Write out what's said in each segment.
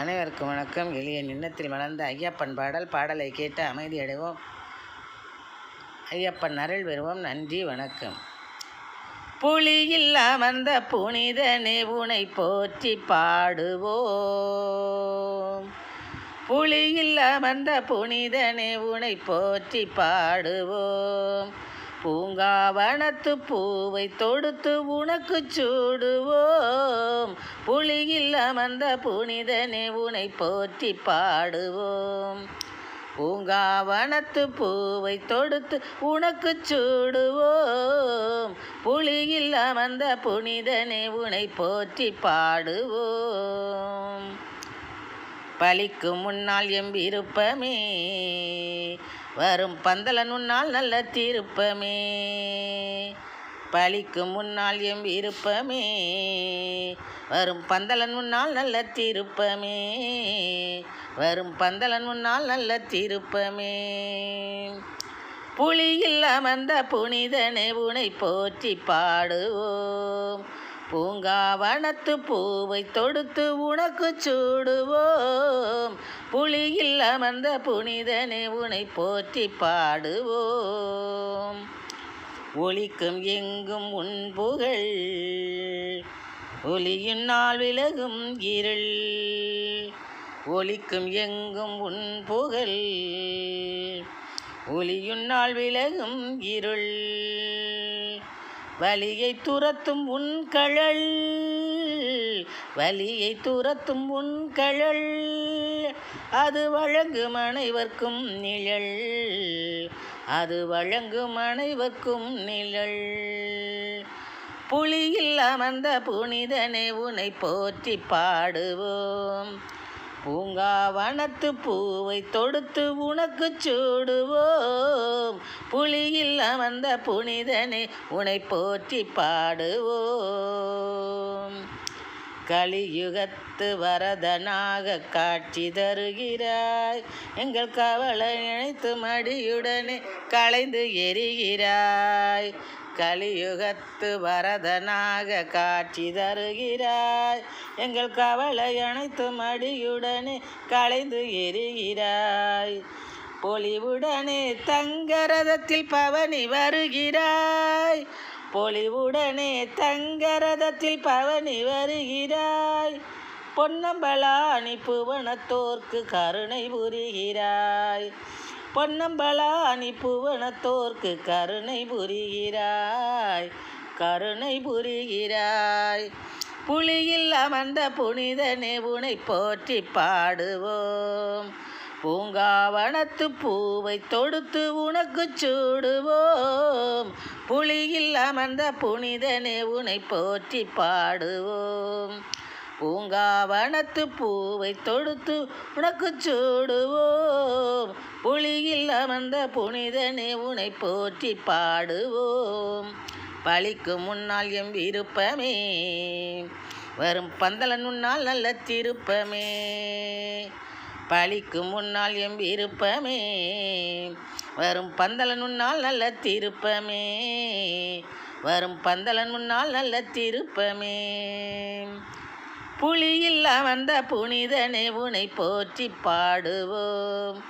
அனைவருக்கும் வணக்கம். எளிய நின்னத்தில் மலர்ந்த ஐயப்பன் பாடல் பாடலை கேட்டு அமைதியடைவோம் ஐயப்பன் அருள் பெறுவோம். நன்றி வணக்கம். புலியில் அமர்ந்த புனிதனே உனை போற்றி பாடுவோம். புலியில் அமர்ந்த புனிதனே உனை போற்றி பாடுவோம். பூங்காவனத்து பூவை தொடுத்து உனக்கு சூடுவோம். புலியில் அமர்ந்த புனிதனே உனை போற்றி பாடுவோம். பூங்காவனத்து பூவை தொடுத்து உனக்கு சூடுவோம். புலியில் அமர்ந்த புனிதனே உனை போற்றி பாடுவோம். பலிக்கு முன்னால் எம்பிருப்பமே. வரும் பந்தலன் உன்னால் நல்ல தீர்ப்பமே. பலிக்கு முன்னால் எம்பிருப்பமே. வரும் பந்தலன் முன்னால் நல்ல திருப்பமே. வரும் பந்தலன் முன்னால் நல்ல தீர்ப்பமே. புலியில் அமர்ந்த புனிதனை உனை போற்றி பாடுவோம். பூங்காவனத்து பூவை தொடுத்து உனக்கு சூடுவோம். புலியில் அமர்ந்த புனிதனை உனை போற்றி பாடுவோம். ஒளிக்கும் எங்கும் உன் புகழ் ஒளியின் நாள் விலகும் இருள். ஒளிக்கும் எங்கும் உன் புகழ் ஒளியுன்னால் விலகும் இருள். வலியை துரத்தும் உன் கழல் வலியை துரத்தும் உன் கழல். அது வழங்கும் அனைவர்க்கும் நிழல் அது வழங்கும் அனைவர்க்கும் நிழல். புலியில் அமர்ந்த புனிதனை உனை போற்றி பாடுவோம். பூங்காவனத்து பூவை தொடுத்து உனக்கு சூடுவோம். புலியில் அமர்ந்த புனிதனை உனை போற்றி பாடுவோம். கலியுகத்து வரதனாக காட்சி தருகிறாய். எங்கள் கவலை நினைத்து மடியுடனே களைந்து எரிகிறாய். கலியுகத்து வரதனாக காட்சி தருகிறாய். எங்கள் கவலை அனைத்து மடியுடனே களைந்து எரிகிறாய். பொலிவுடனே தங்கரதத்தில் பவனி வருகிறாய். பொலிவுடனே தங்கரதத்தில் பவனி வருகிறாய். பொன்னம்பலாணி புவனத்தோர்க்கு கருணை புரிகிறாய். பொன்னம்பலாணி புவனத்தோர்க்கு கருணை புரிகிறாய். கருணை புரிகிறாய். புலியில் அமர்ந்த புனிதனே உனை போற்றி பாடுவோம். பூங்காவனத்து பூவை தொடுத்து உனக்கு சூடுவோம். புலியில் அமர்ந்த புனிதனே உனை போற்றி பாடுவோம். பூங்காவனத்து பூவை தொடுத்து உனக்கு சூடுவோம். புலியில் அமர்ந்த புனிதனே உனை போற்றி பாடுவோம். பழிக்கு முன்னால் எம் விருப்பமே வரும் பந்தலன் முன்னால் நல்ல திருப்பமே. பழிக்கு முன்னால் எம் விருப்பமே வரும் பந்தலன் முன்னால் நல்ல திருப்பமே. வரும் பந்தலன் முன்னால் நல்ல திருப்பமே. புலியில் அமர்ந்த புனிதனை உனை போற்றி பாடுவோம்.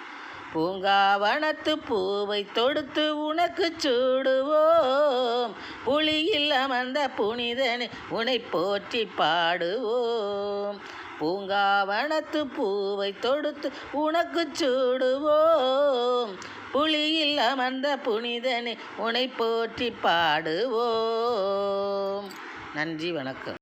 பூங்காவனத்து பூவை தொடுத்து உனக்கு சூடுவோம். புலியில் அமர்ந்த புனிதனை உனை போற்றி பாடுவோம். பூங்காவனத்து பூவை தொடுத்து உனக்கு சூடுவோம். புலியில் அமர்ந்த புனிதனை உனை போற்றி பாடுவோம். நன்றி வணக்கம்.